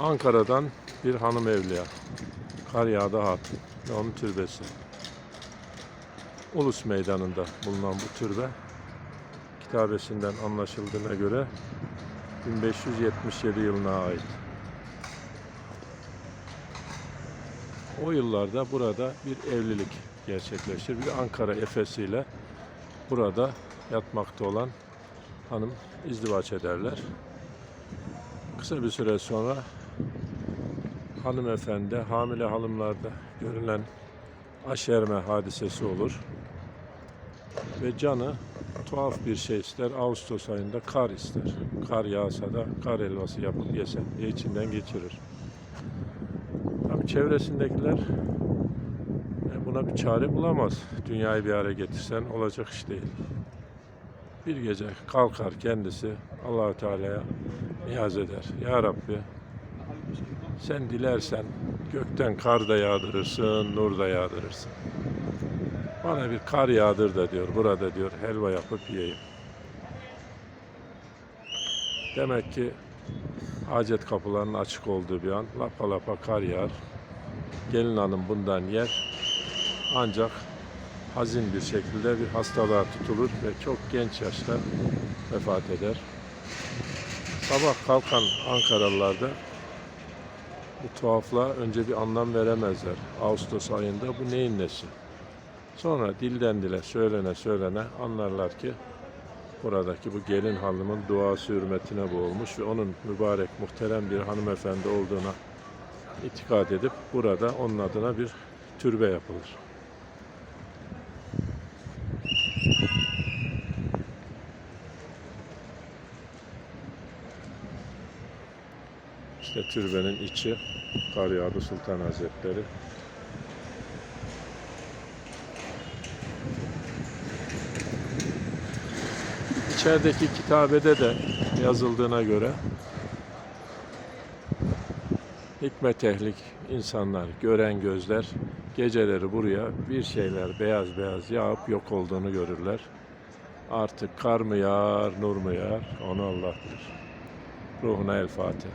Ankara'dan bir hanım evliya. Kar yağdı hatun ve onun türbesi. Ulus Meydanı'nda bulunan bu türbe kitabesinden anlaşıldığına göre 1577 yılına ait. O yıllarda burada bir evlilik gerçekleşir. Bir Ankara Efesi'yle burada yatmakta olan hanım izdivaç ederler. Kısa bir süre sonra hanımefendi hamile hanımlarda görülen aşerme hadisesi olur. Ve canı tuhaf bir şey ister. Ağustos ayında kar ister. Kar yağsa da kar helvası yapıp yesen diye içinden geçirir. Tabii çevresindekiler e, buna bir çare bulamaz. Dünyayı bir araya getirsen olacak iş değil. Bir gece kalkar kendisi Allahu Teala'ya niyaz eder. Ya Rabbi sen dilersen gökten kar da yağdırırsın, nur da yağdırırsın. Bana bir kar yağdır da diyor. Burada diyor helva yapıp yiyeyim. Demek ki hacet kapılarının açık olduğu bir an lapa lapa kar yağar. Gelin hanım bundan yer. Ancak hazin bir şekilde bir hastalığa tutulur ve çok genç yaşta vefat eder. Sabah kalkan Ankaralılarda bu tuhaflığa önce bir anlam veremezler. Ağustos ayında bu neyin nesi? Sonra dilden dile söylene söylene anlarlar ki buradaki bu gelin hanımın duası hürmetine bu olmuş ve onun mübarek muhterem bir hanımefendi olduğuna itikad edip burada onun adına bir türbe yapılır. İşte türbenin içi Karyadı Sultan Hazretleri. İçerideki kitabede de yazıldığına göre hikmet ehlik insanlar, gören gözler geceleri buraya bir şeyler beyaz beyaz yağıp yok olduğunu görürler. Artık kar mı yağar, nur mu yağar onu Allah bilir. Ruhuna el Fatiha.